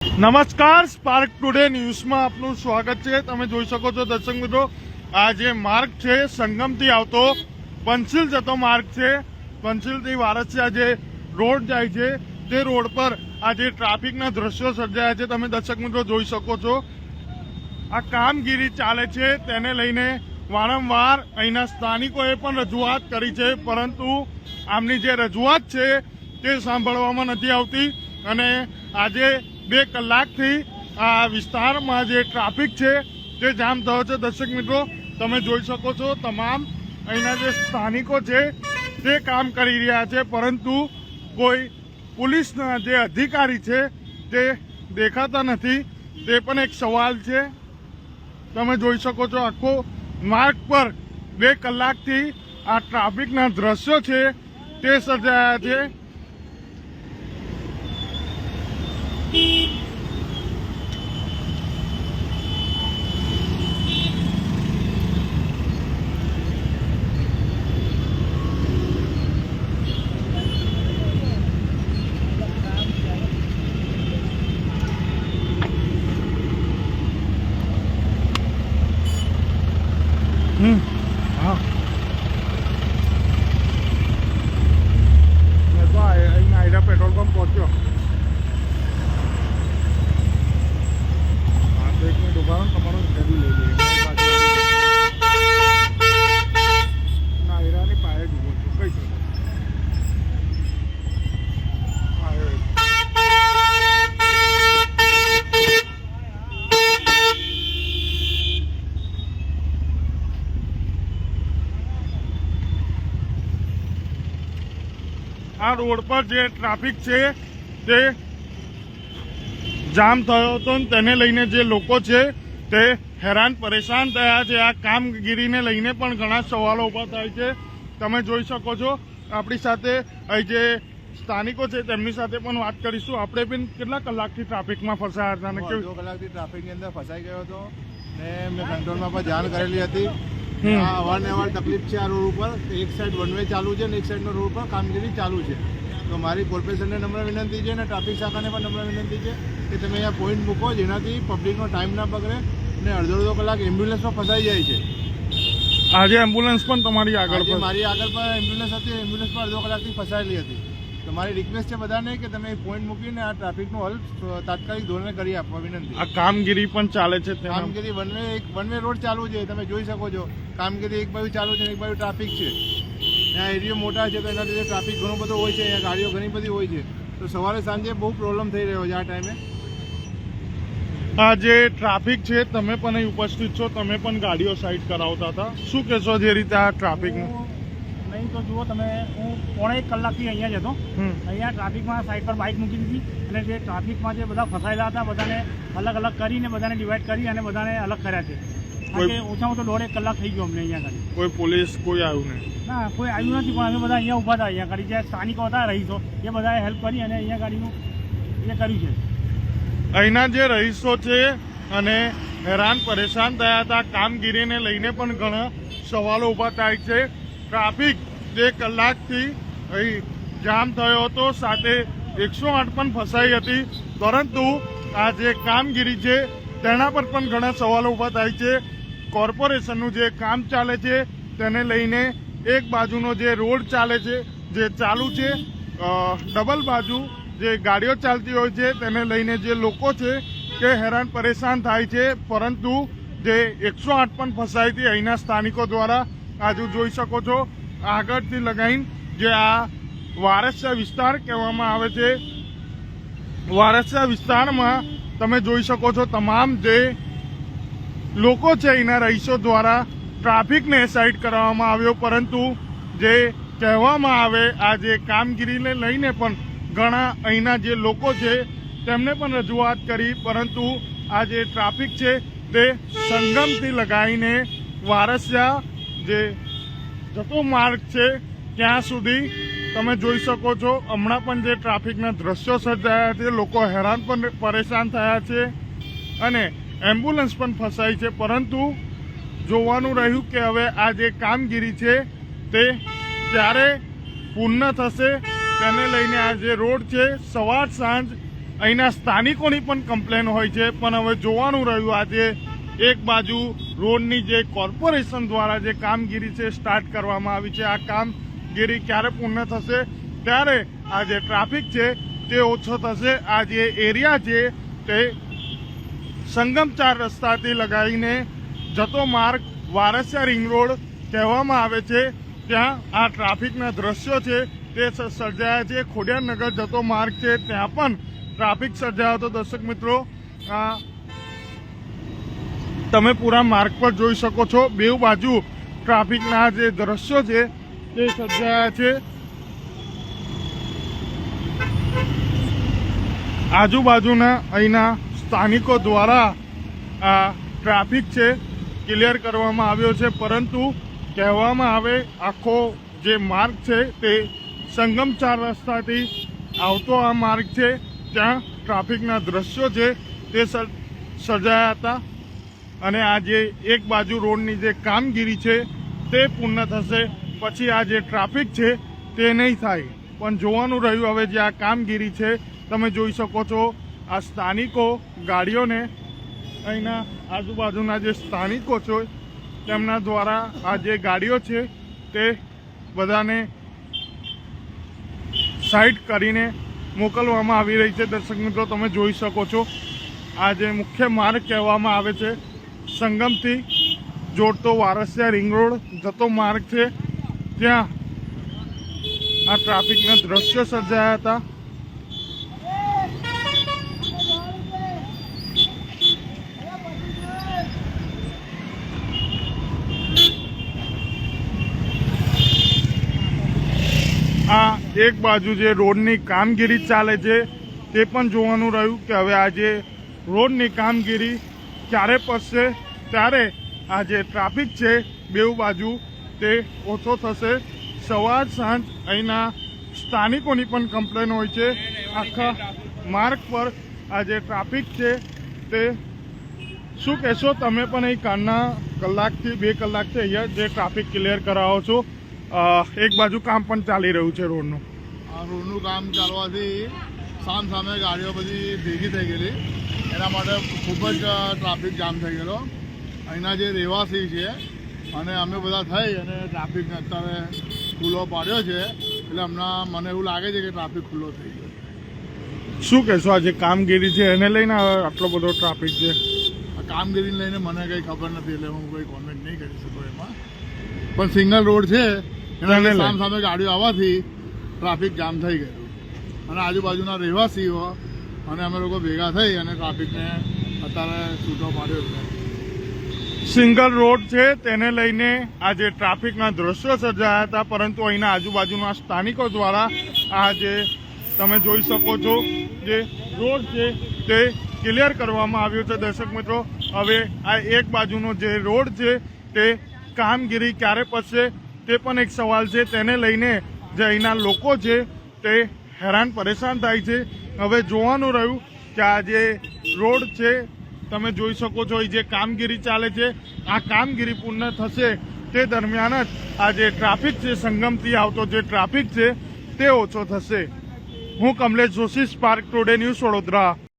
નમસ્કાર spark today ન્યૂઝમાં આપનું સ્વાગત છે. તમે જોઈ શકો છો દર્શક મિત્રો, આ જે માર્ગ છે, સંગમથી આવતો પંચિલ જતો માર્ગ છે. પંચિલથી વારસિયા જે રોડ જાય છે, તે રોડ પર આ જે ટ્રાફિકના દ્રશ્યો સર્જાયા છે, તમે દર્શક મિત્રો જોઈ શકો છો. આ કામગીરી ચાલે છે, તેને લઈને વારંવાર અહીંના સ્થાનિકોએ પણ રજૂઆત કરી છે, પરંતુ આમની જે રજૂઆત છે, તે સાંભળવામાં નથી આવતી. અને આજે બે કલાકથી આ વિસ્તારમાં જે ટ્રાફિક છે તે જામ થયો છે, દર્શક મિત્રો, તમે જોઈ શકો છો તમામ અહીંના જે સ્થાનિકો છે તે કામ કરી રહ્યા છે, પરંતુ કોઈ પોલીસના જે અધિકારી છે, તે દેખાતા નથી. તે પણ એક સવાલ છે. તમે જોઈ શકો છો આખો માર્ગ પર બે કલાકથી આ ટ્રાફિકના દ્રશ્યો છે, તે સર્જાયા છે. હા મેં તો આ- અહીં આયરા પેટ્રોલ પંપ પહોંચ્યો હા તો એક મિનિટ ઊભા રહો ને, તમારું ઇન્ટરવ્યુ લઈ લઈએ ના આયરાની પાસે જ ઊભો છું કઈ છું હા, એ. આ રોડ પર જે ટ્રાફિક છે તે જામ થયો હતો તેને લઈને જે લોકો છે તે હેરાન પરેશાન થયા છે. આ કામગીરીને લઈને પણ ઘણા સવાલો ઊભા થાય છે. તમે જોઈ શકો છો આપણી સાથે અહીં જે સ્થાનિકો છે તેમની સાથે પણ વાત કરીશું. આપણે પણ કેટલા કલાકથી ટ્રાફિકમાં ફસાયા હતા અડધો કલાકથી ટ્રાફિકની અંદર ફસાઈ ગયો હતો ને મેં કંટ્રોલમાં પણ જાણ કરેલી હતી. આ અવારનવાર તકલીફ છે આ રોડ ઉપર. એક સાઈડ વન વે ચાલુ છે ને એક સાઈડનો રોડ પર કામગીરી ચાલુ છે. તો મારી કોર્પોરેશનને નમ્ર વિનંતી છે અને ટ્રાફિક શાખાને પણ નમ્ર વિનંતી છે કે તમે અહીંયા પોઈન્ટ મૂકો જેનાથી પબ્લિકનો ટાઈમ ના બગડે અને અડધો અડધો કલાક એમ્બ્યુલન્સમાં ફસાઈ જાય છે. આજે એમ્બ્યુલન્સ પણ તમારી આગળ મારી આગળ પણ એમ્બ્યુલન્સ હતી એમ્બ્યુલન્સ પણ અડધો કલાકથી ફસાયેલી હતી. તો મારી રિક્વેસ્ટ છે બધાને કે તમે પોઈન્ટ મૂકીને આ ટ્રાફિકનો હલ તાત્કાલિક ધોરણે કરી આપવા વિનંતી આ કામગીરી પણ ચાલે છે કામગીરી વન વે એક વન વે રોડ ચાલુ છે તમે જોઈ શકો છો. કામગીરી એક બાજુ ચાલુ છે એક બાજુ ટ્રાફિક છે. ત્યાં એરિયો મોટા છે તો એના લીધે ટ્રાફિક ઘણો બધો હોય છે અહીંયા ગાડીઓ ઘણી બધી હોય છે. તો સવારે સાંજે બહુ પ્રોબ્લેમ થઈ રહ્યો છે આ ટાઈમે આ જે ટ્રાફિક છે તમે પણ અહીં ઉપસ્થિત છો તમે પણ ગાડીઓ સાઈડ કરાવતા હતા. શું કહેશો જે રીતે આ ટ્રાફિકનું નહીં તો જુઓ તમે હું પોણે એક કલાકથી અહીંયા જ હતો. અહીંયા ટ્રાફિકમાં સાઈડ પર બાઇક મૂકી દીધી. અને જે ટ્રાફિકમાં જે બધા ફસાયેલા હતા બધાને અલગ અલગ કરીને બધાને ડિવાઈડ કરી અને બધાને અલગ કર્યા છે. ઓછામાં ઓછો દોઢ એક કલાક થઈ ગયો અમને અહીંયા ઘડી કોઈ પોલીસ કોઈ આવ્યું નહીં? ના કોઈ આવ્યું નથી પણ અમે બધા અહીંયા ઊભા હતા. અહીંયા ઘડી જે સ્થાનિકો હતા રહીશો એ બધાએ હેલ્પ કરી અને અહીંયા ગાડીનું એ કર્યું છે. અહીંના જે રહીશો છે અને હેરાન પરેશાન થયા હતા કામગીરીને લઈને પણ ઘણા સવાલો ઊભા થાય છે. ટ્રાફિક બે કલાકથી અહીં જામ થયો હતો. સાથે એકસો આઠ પણ ફસાઈ હતી. પરંતુ આ જે કામગીરી છે, તેના પર પણ ઘણા સવાલો ઊભા થાય છે. કોર્પોરેશનનું જે કામ ચાલે છે, તેને લઈને એક બાજુનો જે રોડ ચાલે છે, જે ચાલુ છે ડબલ બાજુ જે ગાડીઓ ચાલતી હોય છે, તેને લઈને જે લોકો છે તે હેરાન પરેશાન થાય છે. પરંતુ જે એકસો આઠ પણ ફસાઈ હતી અહીંના સ્થાનિકો દ્વારા આજુ જોઈ શકો છો. આગળથી લગાવીને જે આ વારસ્યા વિસ્તાર કહેવામાં આવે છે. વારસ્યા વિસ્તારમાં તમે જોઈ શકો છો તમામ જે લોકો છે એના રહીશો દ્વારા ટ્રાફિકને સાઈડ કરવામાં આવ્યો, પરંતુ જે કહેવામાં આવે આ જે કામગીરીને લઈને પણ ઘણા અહીંના જે લોકો છે તેમને પણ રજૂઆત કરી, પરંતુ આ જે ટ્રાફિક છે તે સંગમથી લગાવીને વારસિયા જે જતો માર્ગ છે, ત્યાં સુધી તમે જોઈ શકો છો. હમણાં પણ જે ટ્રાફિકના દ્રશ્યો સર્જાયા છે, લોકો હેરાન પણ પરેશાન થયા છે અને એમ્બ્યુલન્સ પણ ફસાઈ છે. પરંતુ જોવાનું રહ્યું કે હવે આ જે કામગીરી છે, તે ક્યારે પૂર્ણ થશે, તેને લઈને આ જે રોડ છે, સવાર સાંજ અહીંના સ્થાનિકોની પણ કમ્પ્લેન હોય છે. પણ હવે જોવાનું રહ્યું આજે એક બાજુ રોડની જે કોર્પોરેશન દ્વારા જે કામગીરી છે સ્ટાર્ટ કરવામાં આવી છે. આ કામગીરી ક્યારે પૂર્ણ થશે? ત્યારે આ જે ટ્રાફિક છે તે ઓછો થશે. આ જે એરિયા છે તે સંગમ ચાર રસ્તાથી લગાવીને જતો માર્ગ વારસિયા રિંગ રોડ કહેવામાં આવે છે. ત્યાં આ ટ્રાફિકના દ્રશ્યો છે તે સર્જાયા છે. ખોડિયારનગર જતો માર્ગ છે, ત્યાં પણ ટ્રાફિક સર્જાયો હતો. દર્શક મિત્રો તમે પૂરા માર્ગ પર જોઈ શકો છો. બેઉ બાજુ ટ્રાફિકના જે દ્રશ્યો છે તે સર્જાયા છે. આજુબાજુના અહીંના સ્થાનિકો દ્વારા આ ટ્રાફિક છે, ક્લિયર કરવામાં આવ્યો છે. પરંતુ કહેવામાં આવે, આખો જે માર્ગ છે, તે સંગમ ચાર રસ્તાથી આવતો આ માર્ગ છે. ત્યાં ટ્રાફિકના દ્રશ્યો છે, તે સર- સર્જાયા હતા. અને આ જે એક બાજુ રોડની જે કામગીરી છે, તે પૂર્ણ થશે. પછી આ જે ટ્રાફિક છે, તે નહીં થાય. પણ જોવાનું રહ્યું હવે જે આ કામગીરી છે, તમે જોઈ શકો છો, આ સ્થાનિકો ગાડીઓને અહીંના આજુબાજુના જે સ્થાનિકો છે, તેમના દ્વારા આ જે ગાડીઓ છે, તે બધાને સાઈડ કરીને મોકલવામાં આવી રહી છે. દર્શક મિત્રો, તમે જોઈ શકો છો, આ જે મુખ્ય માર્ગ કહેવામાં આવે છે સંગમથી જોડતો વારસિયા રિંગ રોડ જતો માર્ગ છે. ત્યાં આ ટ્રાફિકના દ્રશ્યો સર્જાયા હતા. આ એક બાજુ જે રોડની કામગીરી ચાલે છે, તે પણ જોવાનું રહ્યું કે હવે આજે રોડની કામગીરી ક્યારે પસશે? ત્યારે આ જે ટ્રાફિક છે, બેઉ બાજુ તે ઓછો થશે. સવાર સાંજ અહીંના સ્થાનિકોની પણ કમ્પ્લેન હોય છે. આખા માર્ગ પર આ જે ટ્રાફિક છે, તે શું કહેશો? તમે પણ અહીં કાલના કલાકથી બે કલાકથી અહીંયા જે ટ્રાફિક ક્લિયર કરાવો છો. એક બાજુ કામ પણ ચાલી રહ્યું છે રોડનું. રોડનું કામ ચાલવાથી સામ સામે ગાડીઓ બધી ભેગી થઈ ગયેલી. એના માટે ખૂબ જ ટ્રાફિક જામ થઈ ગયેલો. અહીંના જે રહેવાસી છે અને અમે બધા થઈ અને ટ્રાફિકને અત્યારે ખુલ્લો પાડ્યો છે એટલે હમણાં મને એવું લાગે છે કે ટ્રાફિક ખુલ્લો થઈ ગયો. શું કહેશો આ જે કામગીરી છે? એને લઈને આટલો બધો ટ્રાફિક છે? આ કામગીરીને લઈને મને કંઈ ખબર નથી એટલે હું કોઈ કોમેન્ટ નહીં કરી શકું એમાં. પણ સિંગલ રોડ છે એના લઈને. સામ સામે ગાડીઓ આવવાથી ટ્રાફિક જામ થઈ ગયેલું. અને આજુબાજુના રહેવાસીઓ અને અમે લોકો ભેગા થઈ અને ટ્રાફિકને અત્યારે છૂટો પાડ્યો છે. સિંગલ રોડ છે, તેને લઈને આજે ટ્રાફિકના દ્રશ્યો સર્જાયા હતા, પરંતુ અહીંના આજુબાજુના સ્થાનિકો દ્વારા આ જે તમે જોઈ શકો છો જે રોડ છે તે ક્લિયર કરવામાં આવ્યો છે. દર્શક મિત્રો, હવે આ એક બાજુનો જે રોડ છે તે કામગીરી ક્યારે પતશે તે પણ એક સવાલ છે. તેને લઈને જે અહીંના લોકો છે તે હેરાન પરેશાન થાય છે. હવે જોવાનું રહ્યું કે આ જે રોડ છે, તમે જોઈ શકો છો, એ જે કામગીરી ચાલે છે, આ કામગીરી પૂર્ણ થશે તે દરમિયાન જ આ જે ટ્રાફિક છે, સંગમથી આવતો જે ટ્રાફિક છે, તે ઓછો થશે. હું Kamlesh Joshi Spark Today News Vadodara.